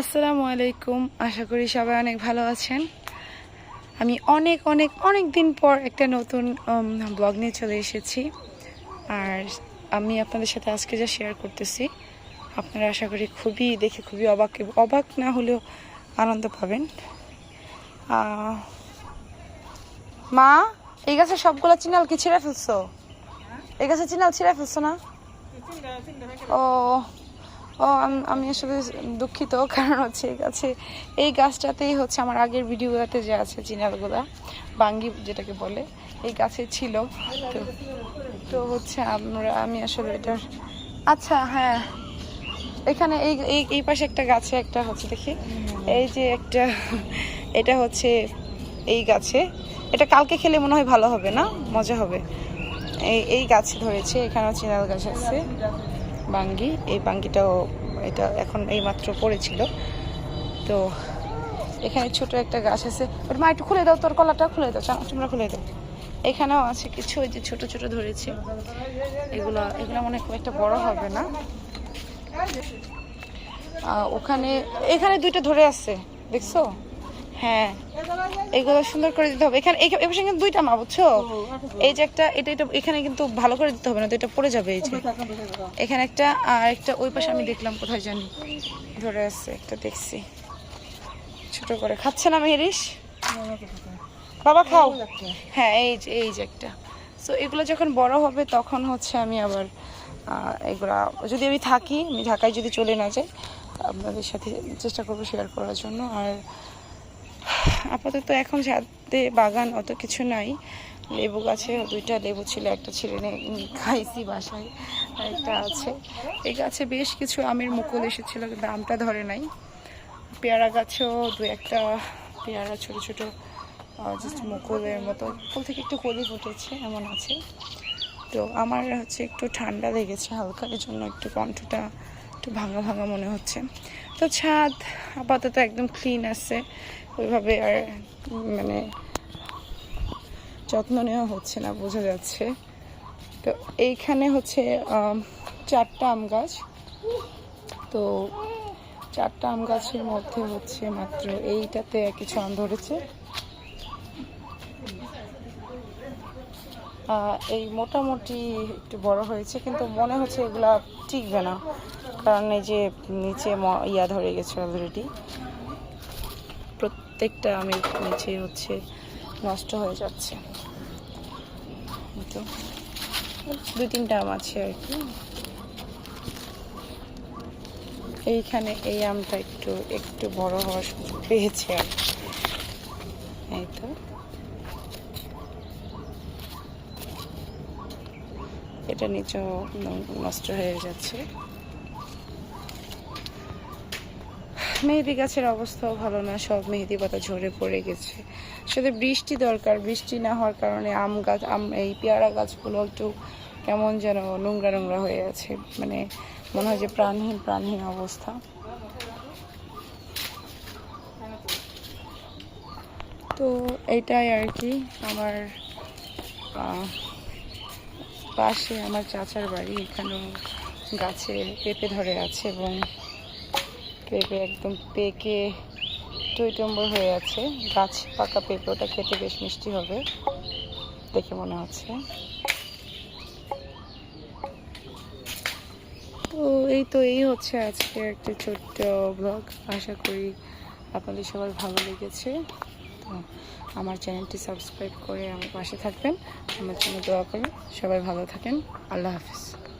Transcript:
আসসালামু আলাইকুম। আশা করি সবাই অনেক ভালো আছেন। আমি অনেক অনেক অনেক দিন পর একটা নতুন ব্লগ নিয়ে চলে এসেছি। আর আমি আপনাদের সাথে আজকে যা শেয়ার করতেছি, আপনারা আশা করি খুবই, দেখে খুবই অবাক অবাক না হলেও আনন্দ পাবেন। মা, এই গাছে সবগুলো চিনাল কি ছিঁড়ে ফেলছো? এই গাছে চিনাল ছিঁড়ে ফেলছো না? ও ও, আম- আসলে দুঃখিত, কারণ হচ্ছে এই গাছে এই গাছটাতেই হচ্ছে আমার আগের ভিডিওগুলোতে যে আছে চিনালগুলা বাঙ্গি যেটাকে বলে, এই গাছে ছিল। তো তো হচ্ছে আমরা আমি আসলে এটার আচ্ছা হ্যাঁ। এখানে এই এই পাশে একটা গাছে একটা হচ্ছে দেখি। এই যে একটা এটা হচ্ছে এই গাছে। এটা কালকে খেলে মনে হয় ভালো হবে না? মজা হবে। এই এই গাছে ধরেছে, এখানেও চিনাল গাছ আছে। বাঙ্গি। এই বাঙ্গিটাও এটা এখন এই মাত্র পড়েছিল। তো এখানে ছোট একটা গাছ আছে। ওর মা একটু খুলে দাও, তোর কলাটা খুলে দাও তোমরা খুলে দাও। এখানেও আছে কিছু, ওই যে ছোট ছোট ধরেছে। এগুলো এগুলো মনে খুব একটা বড় হবে না। ওখানে, এখানে দুইটা ধরে আছে, দেখছ? হ্যাঁ। এগুলো সুন্দর করে দিতে হবে। এখানে এপাশে কিন্তু দুইটা মা বুঝছ? এই যে একটা এটা এটা এখানে কিন্তু ভালো করে দিতে হবে না তো এটা পড়ে যাবে এই যে। এখানে একটা আর একটা ওই পাশে আমি দেখলাম কোথায় জানি। ধরে আছে একটা দেখছি। ছোট করে। খাচ্ছে না মেহরিস? বাবা খাও। হ্যাঁ এই যে এই যে একটা। সো এগুলো যখন বড় হবে তখন হচ্ছে আমি আবার এগুলা যদি আমি থাকি আমি ঢাকায় যদি চলে না যাই আপনাদের সাথে চেষ্টা করব শেয়ার করার জন্য। আর আপাতত এখন ছাদে বাগান অত কিছু নাই। লেবু গাছে দুইটা লেবু ছিল, একটা ছিঁড়ে খাইছি বাসায় একটা আছে। এই গাছে বেশ কিছু আমের মুকুল এসেছিল, কিন্তু আমটা ধরে নাই। পেয়ারা গাছেও দু একটা পেয়ারা ছোট ছোট জাস্ট মুকুলের মতো। ফুল থেকে একটু কলি ফুটেছে এমন আছে। তো আমার হচ্ছে একটু ঠান্ডা লেগেছে হালকা এর জন্য একটু কণ্ঠটা একটু ভাঙা ভাঙা মনে হচ্ছে। তো ছাদ আপাতত একদম ক্লিন আছে। ওইভাবে আর মানে যত্ন নেওয়া হচ্ছে না, বোঝা যাচ্ছে। তো এইখানে হচ্ছে চারটা আম গাছ। তো চারটা আম গাছের মধ্যে হচ্ছে মাত্র এইটাতে কিছু আম ধরেছে। এই মোটামুটি একটু বড় হয়েছে, কিন্তু মনে হচ্ছে এগুলা টিকবে না। কারণ এই যে নিচে ইয়া ধরে গেছে অলরেডি প্রত্যেকটা আমের নিচে হচ্ছে নষ্ট হয়ে যাচ্ছে। তো। দুই তিনটা আম আছে আর কি। এইখানে এই আমটা একটু একটু বড় হওয়ার সুযোগ পেয়েছে আর। এই তো। এটা নিচেও নষ্ট হয়ে যাচ্ছে। মেহেদি গাছের অবস্থাও ভালো না, সব মেহেদি পাতা ঝরে পড়ে গেছে। শুধু বৃষ্টি দরকার, বৃষ্টি না হওয়ার কারণে আম গাছ, আম, এই পেয়ারা গাছগুলো একটু কেমন যেন নোংরা নোংরা হয়ে আছে। মানে মনে হয় যে প্রাণহীন প্রাণহীন অবস্থা। তো এটাই আর কি আমার পাশে আমার চাচার বাড়ি, এখানেও গাছে পেঁপে ধরে আছে এবং পেঁপে একদম পেকে টইটম্বর হয়ে আছে। গাছ পাকা পেঁপে, ওটা খেতে বেশ মিষ্টি হবে, দেখে মনে হচ্ছে। তো এই তো এই হচ্ছে আজকে একটা ছোট্ট ব্লগ আশা করি আপনাদের সবার ভালো লেগেছে। আমার চ্যানেলটি সাবস্ক্রাইব করে আমার পাশে থাকবেন। আমার জন্য দোয়া করে সবাই ভালো থাকেন। আল্লাহ হাফিজ।